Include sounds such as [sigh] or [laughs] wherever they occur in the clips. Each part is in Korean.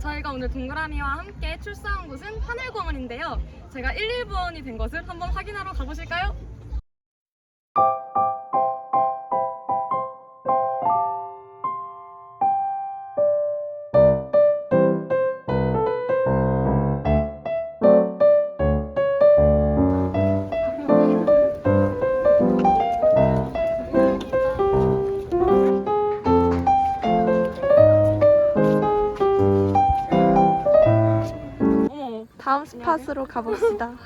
저희가 오늘 동그라미와 함께 출사한 곳은 하늘공원인데요. 제가 119원이 된 것을 한번 확인하러 가보실까요? 다음 스팟으로 가봅시다. [laughs]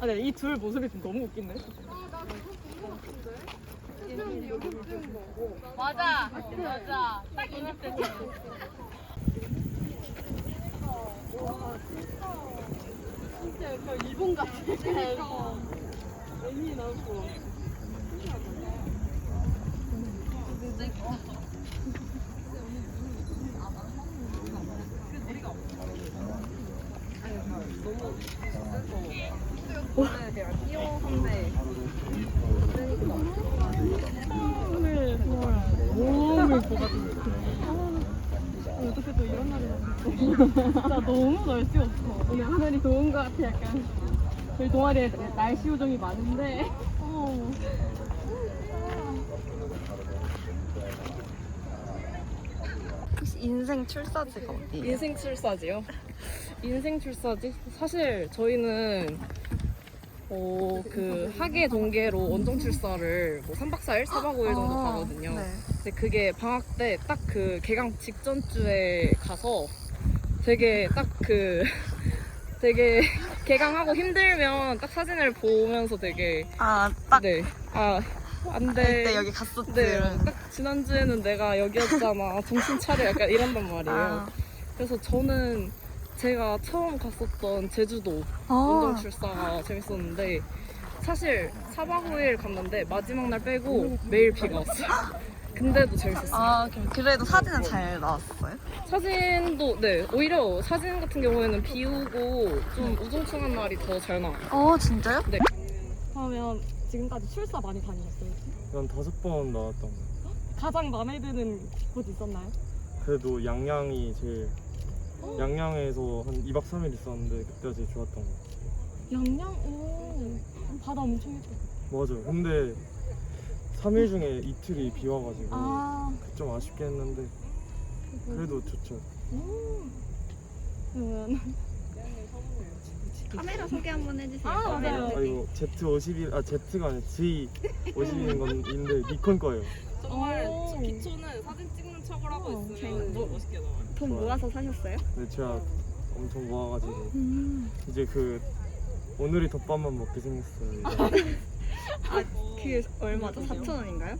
아, 네, 이 둘 모습이 좀 너무 웃긴데. 맞아, 맞아. 딱 이럴 때. 진짜 약간 일본 같아. 애니 나오고. 너무 예뻐가지고. 어떻게 또 이런 날이 났어. 진짜 너무 날씨 없어. 오늘 하늘이 좋은 것 같아, 약간. 저희 동아리에 날씨 요정이 많은데. 어. 혹시 인생 출사지가 어디예요? 인생 출사지요? 인생 출사지? 사실 저희는 어, 그 학예 동계로 원정 출사를 뭐 3박 4일, 4박 5일 정도 아, 가거든요. 네. 근데 그게 방학 때 딱 그 개강 직전 주에 가서 되게 딱 그 [laughs] 되게 개강하고 힘들면 딱 사진을 보면서 되게 아, 딱 네. 아, 안 돼. 그때 여기 갔었지. 네, 이러면서. 딱 지난주에는 내가 여기였잖아. 정신 차려. 약간 이런단 말이에요. 아, 그래서 저는 제가 처음 갔었던 제주도 아, 원정 출사가 재밌었는데 사실 4박 5일 갔는데 마지막 날 빼고 매일 비가 왔어요. [laughs] 근데도 재밌었어요. 아, 그럼 그래도 사진은 잘 나왔어요? 사진도 네 오히려 사진 같은 경우에는 비 오고 좀 우중충한 날이 더 잘 나와요. 어, 진짜요? 그러면 지금까지 출사 많이 다니셨어요? 난 다섯 번 나왔던 거. [gasps] 가장 마음에 드는 곳 있었나요? 그래도 양양이 제일 양양에서 한 2박 3일 있었는데 그때가 제일 좋았던 거. 양양 오 바다 엄청 예뻤어. 맞아. 근데 3일 중에 이틀이 비 와가지고 아 좀 아쉽게 했는데 그래도 좋죠. 음. 그러면 카메라 소개 한번 해주세요. 아 맞아요. 아 이거 Z51, 아 Z가 아니라 G50인 건데 니콘 거예요. 정말 기초는 사진 찍는 척을 하고 있으면 뭐 멋있게 나와요. 돈 모아서 사셨어요? 근데 제가 엄청 모아가지고 음. 이제 그 오늘이 덮밥만 먹게 생겼어요. [laughs] 이제. 그게 얼마죠? 4,000원인가요?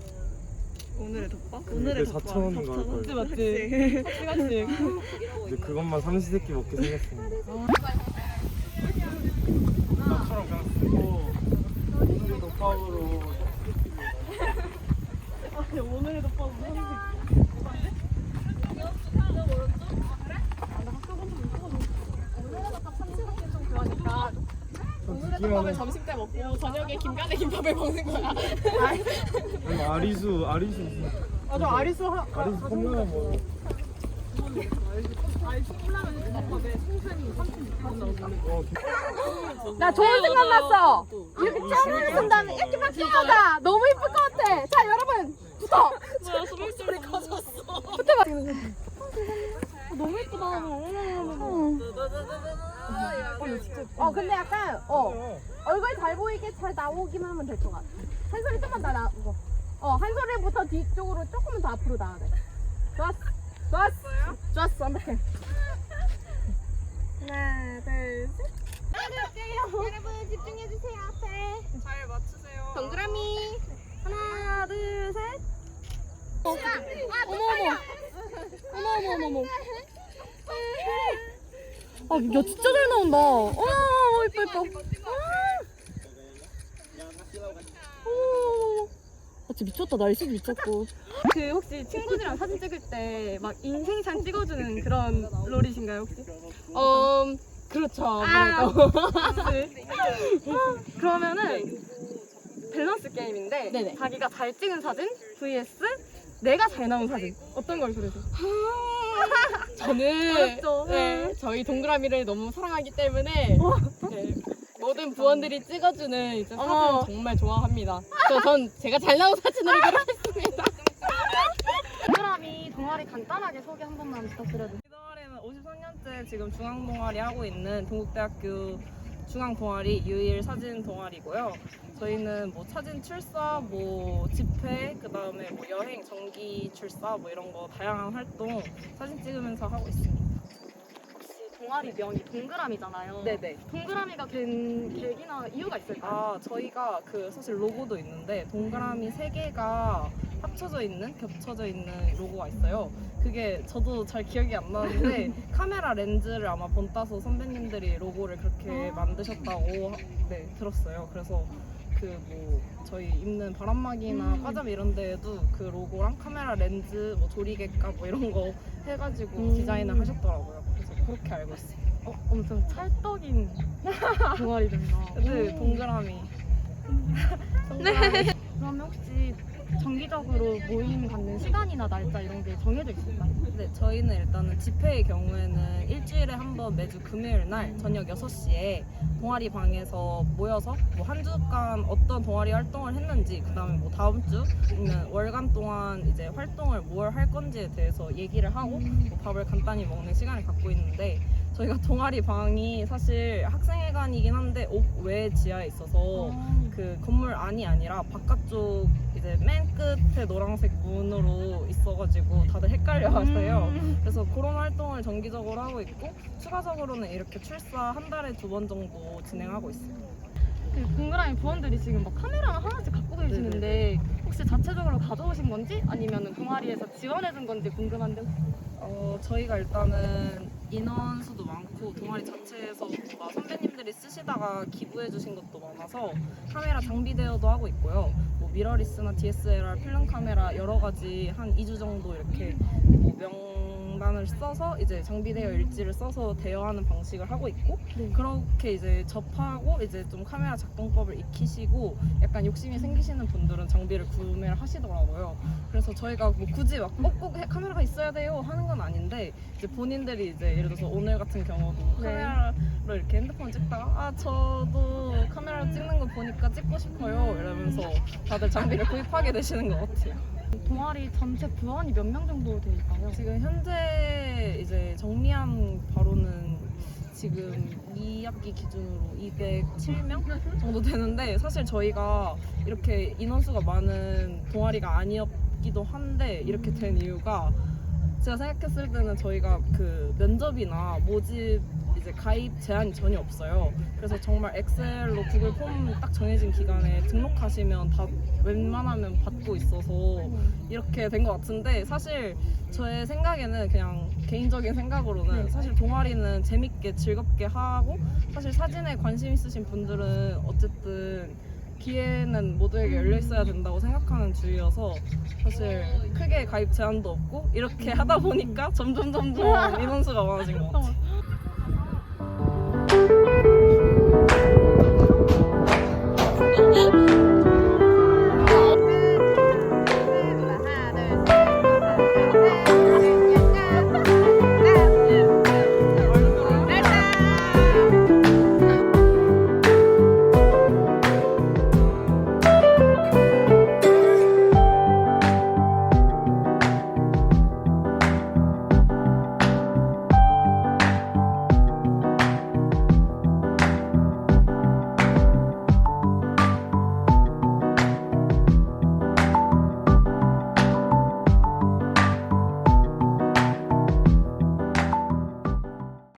오늘의 덮밥? 그게 4,000원인가 할 맞지 거예요. 맞지. 같이 같이. [laughs] 이제 그것만 삼시세끼 먹게 생겼습니다. 나처럼 그냥 쓰고 오늘이 덮밥으로 무슨 듣기만 해. 점심 때 먹고 저녁에 김간의 김밥을 먹는 거야. 아니, 아리수 아리수 맞아 아리수 하, 아리수 뭐 어, 나 좋은 생각 났어. 이렇게 짱을 쓴 다음에 이렇게 막 뛰어가. 너무 이쁠 것 같아. 자, 여러분, 붙어. 뭐야 소리 커졌어. 너무 이쁘다. 어, 근데 약간, 어, 얼굴 잘 보이게 잘 나오기만 하면 될 것 같아. 한 소리 좀만 더 나오고. 어, 한 소리부터 뒤쪽으로 조금만 더 앞으로 나와야 돼. 좋았어. 좋았어. 좋았어. 완벽해. 하나, 둘, 셋. 여러분, 집중해주세요. 앞에. 잘 맞추세요. 동그라미. 하나, 둘, 셋. 어머 어머. 어머 어머 어머. 아, 야 진짜 잘 나온다. 어머, 이뻐 이뻐. 어머, 아, 진짜 미쳤다. 날씨 미쳤고. 그 혹시 친구들이랑 사진 찍을 때 막 인생샷 찍어주는 그런 롤이신가요 혹시? 어, 그렇죠. 아무래도. 네. [laughs] 그러면은 밸런스 게임인데 자기가 잘 찍은 사진 vs 내가 잘 나온 사진 어떤 걸 그려줘? 저는 [laughs] 어렵죠. 네, 저희 동그라미를 너무 사랑하기 때문에 네, 모든 부원들이 찍어주는 이제 사진 어머. 정말 좋아합니다. 그래서 전 제가 잘 나온 사진을 그리겠습니다. 동그라미 동아리 간단하게 소개 한 번만 부탁드려도 이 동아리는 53년째 지금 중앙 동아리 하고 있는 동국대학교 중앙 동아리 유일 사진 동아리고요. 저희는 뭐 사진 출사, 뭐 집회, 그 다음에 뭐 여행, 정기 출사 뭐 이런 거 다양한 활동 사진 찍으면서 하고 있습니다. 동아리 명이 동그라미잖아요. 네네. 동그라미가 된 계기나 이유가 있을까요? 아 저희가 그 사실 로고도 있는데 동그라미 세 개가 합쳐져 있는 겹쳐져 있는 로고가 있어요. 그게 저도 잘 기억이 안 나는데 [laughs] 카메라 렌즈를 아마 본따서 선배님들이 로고를 그렇게 만드셨다고 하- 네 들었어요. 그래서 그 뭐 저희 입는 바람막이나 과잠 이런 데에도 그 로고랑 카메라 렌즈 뭐 조리개값 뭐 이런 거 해가지고 디자인을 하셨더라고요. 그렇게 알고 있어요. 어, 엄청 찰떡인 [laughs] 동아리군요. 네 [laughs] 동그라미. 그러면 혹시 정기적으로 모임 갖는 시간이나 날짜 이런 게 정해져 있을까요? 네, 저희는 일단은 집회의 경우에는 일주일에 한 번 매주 금요일 날 저녁 6시에 동아리 방에서 모여서 뭐 한 주간 어떤 동아리 활동을 했는지 그다음에 뭐 다음 주 아니면 월간 동안 이제 활동을 뭘 할 건지에 대해서 얘기를 하고 뭐 밥을 간단히 먹는 시간을 갖고 있는데 저희가 동아리 방이 사실 학생회관이긴 한데 옥외 지하에 있어서 그 건물 안이 아니라 바깥쪽 이제 맨 끝에 노란색 문으로 있어가지고 다들 헷갈려 하세요. 그래서 그런 활동을 정기적으로 하고 있고 추가적으로는 이렇게 출사 한 달에 두 번 정도 진행하고 있어요. 그 동그라미 부원들이 지금 막 카메라를 하나씩 갖고 계시는데 혹시 자체적으로 가져오신 건지 아니면 동아리에서 지원해준 건지 궁금한데 어, 저희가 일단은 인원수도 많고 동아리 자체에서 뭔가 선배님들이 쓰시다가 기부해 주신 것도 많아서 카메라 장비 대여도 하고 있고요. 뭐 미러리스나 DSLR, 필름 카메라 여러 가지 한 2주 정도 이렇게 뭐 명 단을 써서 이제 장비 대여 일지를 써서 대여하는 방식을 하고 있고 네. 그렇게 이제 접하고 이제 좀 카메라 작동법을 익히시고 약간 욕심이 생기시는 분들은 장비를 구매를 하시더라고요. 그래서 저희가 뭐 굳이 막 꼭 꼭 카메라가 있어야 돼요 하는 건 아닌데 이제 본인들이 이제 예를 들어서 오늘 같은 경우도 네. 카메라로 이렇게 핸드폰 찍다가 아 저도 카메라로 찍는 거 보니까 찍고 싶어요 이러면서 다들 장비를 구입하게 되시는 것 같아요. 동아리 전체 부원이 몇 명 정도 될까요? 지금 현재 이제 정리한 바로는 지금 2학기 기준으로 207명 정도 되는데 사실 저희가 이렇게 인원수가 많은 동아리가 아니었기도 한데 이렇게 된 이유가 제가 생각했을 때는 저희가 그 면접이나 모집 이제 가입 제한이 전혀 없어요. 그래서 정말 엑셀로 구글 폼 딱 정해진 기간에 등록하시면 다 웬만하면 받고 있어서 이렇게 된 것 같은데 사실 저의 생각에는 그냥 개인적인 생각으로는 사실 동아리는 재밌게 즐겁게 하고 사실 사진에 관심 있으신 분들은 어쨌든 기회는 모두에게 열려 있어야 된다고 생각하는 주의여서 사실 크게 가입 제한도 없고 이렇게 하다 보니까 점점 점점 인원수가 많아진 것 같아요. [laughs]